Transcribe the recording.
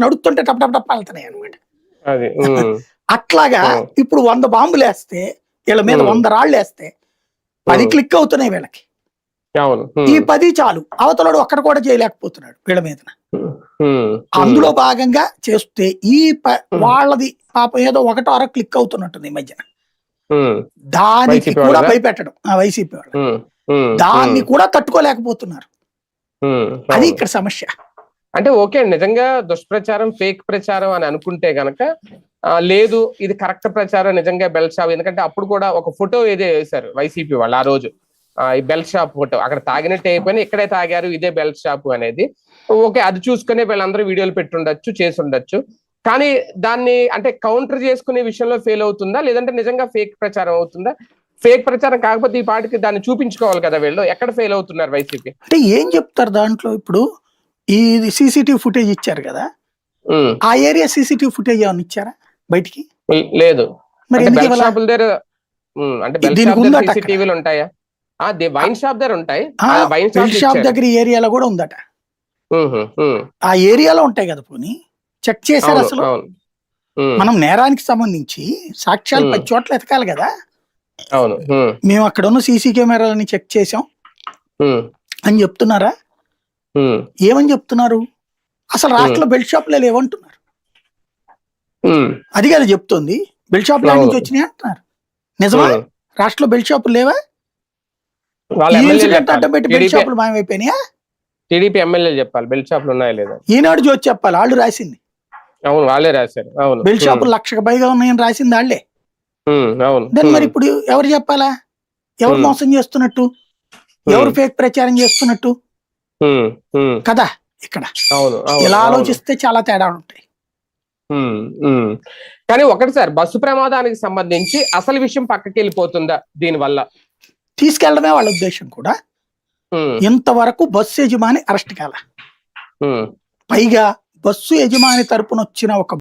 నడుస్తుంటే టప్ టప్ టప్ వెళ్తున్నాయి అనమాట అట్లాగా. ఇప్పుడు వంద బాంబులు వేస్తే వీళ్ళ మీద. వంద రాళ్ళు వేస్తే పది. క్లిక్ అవుతున్నాయి వీళ్ళకి. ఈ పది చాలు. అవతలడు ఒక్కడ కూడా చేయలేకపోతున్నాడు వీళ్ళ మీద అందులో భాగంగా చేస్తే ఈ. వాళ్ళది పాపం ఏదో ఒకటో అర క్లిక్ అవుతున్నట్టుంది ఈ మధ్యన. దానికి కూడా? భయపెట్టడం. ఆ వైసీపీ వాళ్ళు దాన్ని కూడా తట్టుకోలేకపోతున్నారు. అది. ఇక్కడ సమస్య. అంటే ఓకే నిజంగా దుష్ప్రచారం ఫేక్ ప్రచారం అని అనుకుంటే గనక లేదు ఇది కరెక్ట్ ప్రచారం నిజంగా బెల్ షాప్ ఎందుకంటే అప్పుడు కూడా ఒక ఫోటో ఏదో వేశారు వైసీపీ వాళ్ళు ఆ రోజు. ఈ బెల్ట్ షాప్ ఫోటో అక్కడ తాగినట్టు అయిపోయినా ఇక్కడే తాగారు ఇదే బెల్ షాప్ అనేది. ఓకే అది చూసుకునే వీళ్ళందరూ వీడియోలు పెట్టుండొచ్చు చేసి ఉండొచ్చు కానీ దాన్ని అంటే కౌంటర్ చేసుకునే విషయంలో ఫెయిల్ అవుతుందా? లేదంటే నిజంగా ఫేక్ ప్రచారం అవుతుందా? ఫేక్ ప్రచారం కాకపోతే ఈ పాటికి దాన్ని చూపించుకోవాలి కదా వీళ్ళు? ఎక్కడ ఫెయిల్ అవుతున్నారు వైసీపీ? అంటే ఏం చెప్తారు దాంట్లో ఇప్పుడు? ఈ సీసీటీవీ ఫుటేజ్ ఇచ్చారు కదా? ఆ ఏరియా సీసీటీవీ ఫుటేజ్ ఏమైనా ఇచ్చారా బయటికి? లేదు. మరి అంటే ఉంటాయా? వైన్ షాప్ దగ్గర ఉంటాయి. వైన్ షాప్ దగ్గర ఏరియాలో కూడా ఉందట. ఆ ఏరియాలో ఉంటాయి కదా పోనీ? చెక్ చేశారు అసలు? మనం నేరానికి సంబంధించి సాక్ష్యాలు. పది చోట్ల ఎతకాలి కదా? అవును మేము అక్కడ ఉన్న సీసీ కెమెరాలని చెక్ చేసాం అని చెప్తున్నారా? ఏమని చెప్తున్నారు? అసలు రాష్ట్రంలో బెల్ట్ షాపులు లేవంటున్నారు అది కదా చెప్తుంది. బెల్ట్ షాపులు అవును. నుంచి వచ్చినాయి అంటున్నారు. నిజమా. రాష్ట్రంలో బెల్ట్ షాపులు లేవా? పెట్టి బెల్ట్ టీడీపీ షాపులు మాయమైపోయినాయా? టీడీపీ ఎమ్మెల్యేలు చెప్పాలి. బెల్ట్ షాపులు ఉన్నాయా లేదా? ఈనాడు చూసి చెప్పాలి. వాళ్ళు రాసింది. అవును వాళ్ళే రాశారు. అవును. బెల్ట్ షాపులు లక్షకు పైగా ఉన్నాయని రాసింది వాళ్ళే. అవును. దాన్ని మరి ఇప్పుడు ఎవరు చెప్పాలా? ఎవరు. మోసం చేస్తున్నట్టు? ఎవరు ఫేక్ ప్రచారం చేస్తున్నట్టు? కదా ఇక్కడ. ఇలా. ఆలోచిస్తే చాలా తేడా ఉంటాయి. కానీ ఒకటి సార్ బస్సు ప్రమాదానికి సంబంధించి అసలు విషయం పక్కకి వెళ్ళిపోతుందా దీనివల్ల? తీసుకెళ్ళడమే వాళ్ళ ఉద్దేశం కూడా. ఇంతవరకు బస్సు యజమాని అరెస్ట్ కాల. పైగా బస్సు యజమాని తరపున వచ్చిన ఒక